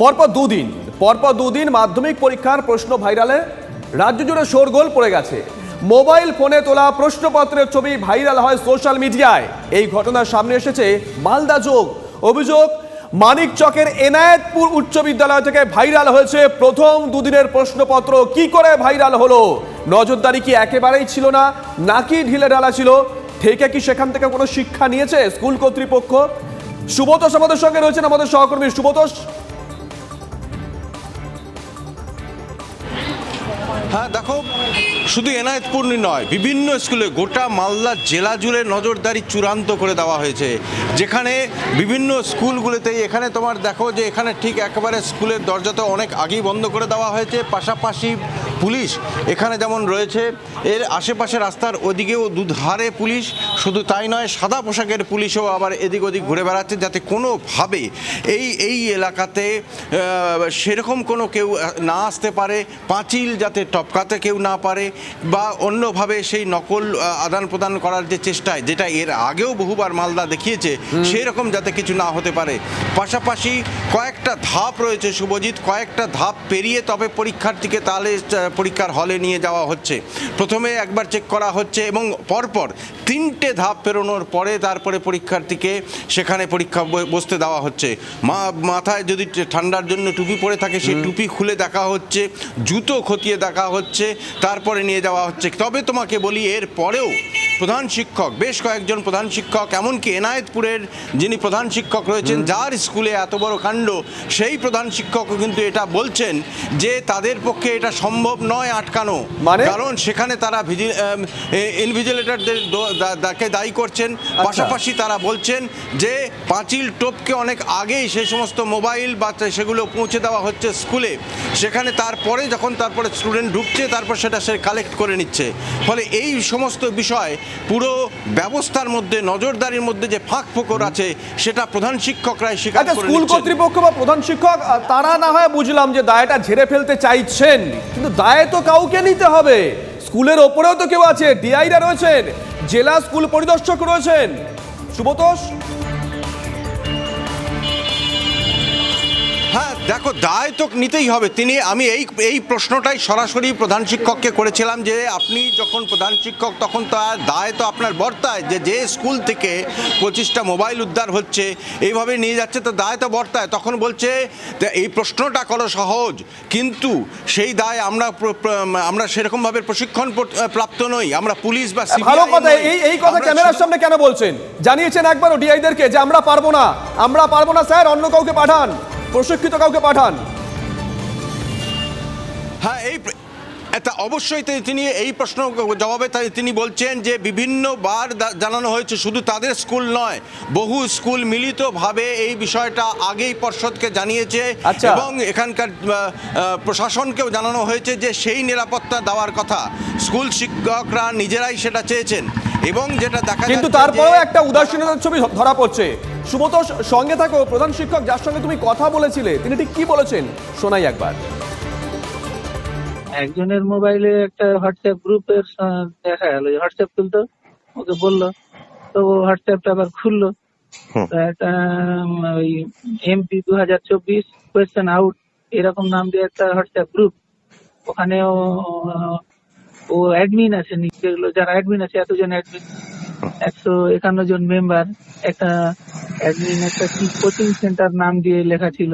পরপর দুদিন পরপর দুদিন মাধ্যমিক পরীক্ষার প্রশ্ন ভাইরালে, রাজ্য জুড়ে শোরগোল পড়ে গেছে। মোবাইল ফোনে তোলা প্রশ্নপত্রের ছবি ভাইরাল হয় সোশ্যাল মিডিয়ায়। এই ঘটনার সামনে এসেছে মালদা যোগ। অভিযোগ, মানিক চকের এনায়েতপুর উচ্চ বিদ্যালয় থেকে ভাইরাল হয়েছে প্রথম দুদিনের প্রশ্নপত্র। কি করে ভাইরাল হলো? নজরদারি কি একেবারেই ছিল না? নাকি ঢিলে ঢালা ছিল? থেকে কি সেখান থেকে কোনো শিক্ষা নিয়েছে স্কুল কর্তৃপক্ষ? সুবতোষ আমাদের সঙ্গে রয়েছেন আমাদের সহকর্মী সুবতোষ হ্যাঁ দেখো। শুধু এনায়েতপুর নয়, বিভিন্ন স্কুলে গোটা মালদা জেলা জুড়ে নজরদারি চূড়ান্ত করে দেওয়া হয়েছে। যেখানে বিভিন্ন স্কুলগুলোতেই এখানে তোমার দেখো যে এখানে ঠিক একেবারে স্কুলের দরজাতে অনেক আগেই বন্ধ করে দেওয়া হয়েছে, পাশাপাশি পুলিশ এখানে যেমন রয়েছে, এর আশেপাশে রাস্তার ওদিকেও দুধারে পুলিশ, শুধু তাই নয়, সাদা পোশাকের পুলিশও আবার এদিক ওদিক ঘুরে বেড়াচ্ছে যাতে কোনোভাবে এই এই এলাকাতে সেরকম কোনো কেউ না আসতে পারে, পাঁচিল যাতে টপকাতে কেউ না পারে বা অন্যভাবে সেই নকল আদান প্রদান করার যে চেষ্টায় যেটা এর আগেও বহুবার মালদা দেখিয়েছে সেই রকম যাতে কিছু না হতে পারে। পাশাপাশি কয়েকটা ধাপ রয়েছে শুভজিৎ কয়েকটা ধাপ পেরিয়ে তবে পরীক্ষার্থীকে তাহলে পরীক্ষার হলে নিয়ে যাওয়া হচ্ছে। প্রথমে একবার চেক করা হচ্ছে এবং পরপর তিনটে ধাপ পেরোনোর পরে তারপরে পরীক্ষার্থীকে সেখানে পরীক্ষা বসতে দেওয়া হচ্ছে। মা মাথায় যদি ঠান্ডার জন্য টুপি পরে থাকে সেই টুপি খুলে দেখা হচ্ছে জুতো খতিয়ে দেখা হচ্ছে তারপরে নিয়ে যাওয়া হচ্ছে। তবে তোমাকে বলি এর পরেও প্রধান শিক্ষক বেশ কয়েকজন প্রধান শিক্ষক এমনকি এনায়েতপুরের যিনি প্রধান শিক্ষক রয়েছেন যার স্কুলে এত বড় কাণ্ড সেই প্রধান শিক্ষকও কিন্তু এটা বলছেন যে তাদের পক্ষে এটা সম্ভব নয় আটকানো। মানে? কারণ সেখানে তারা ইনভিজিলেটরদের তাকে দায়ী করছেন। পাশাপাশি তারা বলছেন যে পাঁচিল টোপকে অনেক আগেই সেই সমস্ত মোবাইল বা সেগুলো পৌঁছে দেওয়া হচ্ছে স্কুলে। সেখানে তারপরে যখন তারপরে স্টুডেন্ট ঢুকছে তারপর সেটা সে কালেক্ট করে নিচ্ছে। ফলে এই সমস্ত বিষয় পুরো ব্যবস্থার মধ্যে নজরদারির মধ্যে যে ফাঁক ফোকর আছে সেটা প্রধান শিক্ষকরাই স্বীকার আচ্ছা করে স্কুল কর্তৃপক্ষ বা প্রধান শিক্ষক তারা না হয় বুঝলাম যে দায়টা ঝেড়ে ফেলতে চাইছেন কিন্তু দায় তো কাউকে নিতে হবে। স্কুলের ওপরেও তো কেউ আছে ডিআইরা রয়েছেন জেলা স্কুল পরিদর্শক রয়েছেন। সুবতোষ? হ্যাঁ দেখো দায় তো নিতেই হবে। তিনি আমি এই এই প্রশ্নটাই সরাসরি প্রধান শিক্ষককে করেছিলাম যে আপনি যখন প্রধান শিক্ষক তখন তার দায় তো আপনার বর্তায় যে যে স্কুল থেকে পঁচিশটা মোবাইল উদ্ধার হচ্ছে এইভাবে নিয়ে যাচ্ছে তো দায় তো বর্তায়। তখন বলছে এই প্রশ্নটা করো সহজ কিন্তু সেই দায় আমরা আমরা সেরকমভাবে প্রশিক্ষণ প্রাপ্ত নই আমরা পুলিশ বা ভালো কথা এই এই কথা ক্যামেরার সামনে কেন বলছেন? জানিয়েছেন একবারও ডিআইদেরকে যে আমরা পারব না। আমরা পারব না স্যার অন্য কাউকে পাঠান। প্রশিক্ষিত কাউকে পাঠান। হ্যাঁ এই এটা অবশ্যই তিনি এই প্রশ্ন জবাবে তিনি বলছেন যে বিভিন্নবার জানানো হয়েছে শুধু তাদের স্কুল নয় বহু স্কুল মিলিতভাবে এই বিষয়টা আগেই পর্ষদকে জানিয়েছে আচ্ছা। এবং এখানকার প্রশাসনকেও জানানো হয়েছে যে সেই নিরাপত্তা দেওয়ার কথা। স্কুল শিক্ষকরা নিজেরাই সেটা চেয়েছেন এবং যেটা দেখা কিন্তু তারপরেও একটা উদাসীনতার ছবি ধরা পড়ছে। সুমতোষ সঙ্গে থাকো প্রধান শিক্ষক যার সঙ্গে তুমি কথা বলেছিলে। তিনি ঠিক কি বলেছেন? শোনাই একবার। একজনের মোবাইলে একটা হোয়াটসঅ্যাপ গ্রুপের দেখা গেল। হোয়াটসঅ্যাপ খুলতো ওকে বলল তো ও হোয়াটসঅ্যাপটা আবার খুললো। একটা ওই এমপি দু হাজার চব্বিশ কোয়েশ্চেন আউট এরকম নাম দিয়ে একটা হোয়াটসঅ্যাপ গ্রুপ ওখানে ও অ্যাডমিন আছে যেগুলো যারা অ্যাডমিন আছে এতজন অ্যাডমিন একশো একান্ন জন মেম্বার একটা অ্যাডমিন একটা কি কোচিং সেন্টার নাম দিয়ে লেখা ছিল।